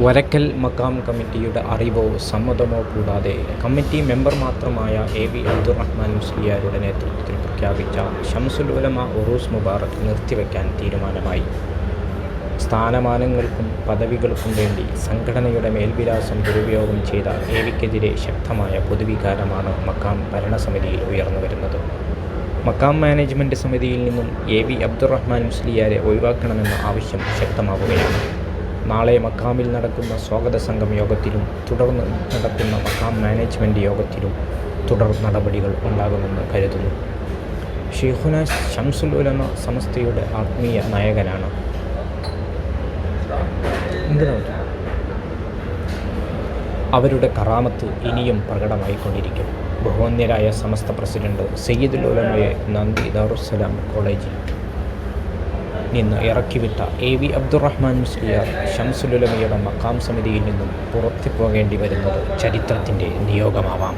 വരക്കൽ മക്കാം കമ്മിറ്റിയുടെ അറിവോ സമ്മതമോ കൂടാതെ കമ്മിറ്റി മെമ്പർ മാത്രമായ എ വി അബ്ദുറഹ്മാൻ മുസ്ലിയാരുടെ നേതൃത്വത്തിൽ പ്രഖ്യാപിച്ച ഷംസുൽ ഉലമ ഉറൂസ് മുബാറക് നിർത്തിവെക്കാൻ തീരുമാനമായി. സ്ഥാനമാനങ്ങൾക്കും പദവികൾക്കും വേണ്ടി സംഘടനയുടെ മേൽവിലാസം ദുരുപയോഗം ചെയ്ത എ വിക്കെതിരെ ശക്തമായ പൊതുവികാരമാണ് മക്കാം ഭരണസമിതിയിൽ ഉയർന്നു വരുന്നത്. മക്കാം മാനേജ്മെന്റ് സമിതിയിൽ നിന്നും എ വി അബ്ദുറഹ്മാൻ മുസ്ലിയാരെ ഒഴിവാക്കണമെന്ന ആവശ്യം ശക്തമാവുകയാണ്. നാളെ മക്കാമിൽ നടക്കുന്ന സ്വാഗത സംഘം യോഗത്തിലും തുടർന്ന് നടക്കുന്ന മക്കാം മാനേജ്മെന്റ് യോഗത്തിലും തുടർ നടപടികൾ ഉണ്ടാകുമെന്ന് കരുതുന്നു. ഷെയ്ഖുന ഷംസുൽ ഉലമ സമസ്തയുടെ ആത്മീയ നായകനാണ്. അവരുടെ കറാമത്ത് ഇനിയും പ്രകടമായിക്കൊണ്ടിരിക്കും. ബഹുവന്യരായ സമസ്ത പ്രസിഡന്റ് സയ്യിദുൽ ഉലമയെ നന്ദി ദാറുസലാം കോളേജിൽ നിന്ന് ഇറക്കിവിട്ട എ വി അബ്ദുറഹ്മാൻ മുസ്ലിയാർ ഷംസുലുലമിയുടെ മക്കാം സമിതിയിൽ നിന്നും പുറത്തു പോകേണ്ടി വരുന്നത് ചരിത്രത്തിന്റെ നിയോഗമാവാം.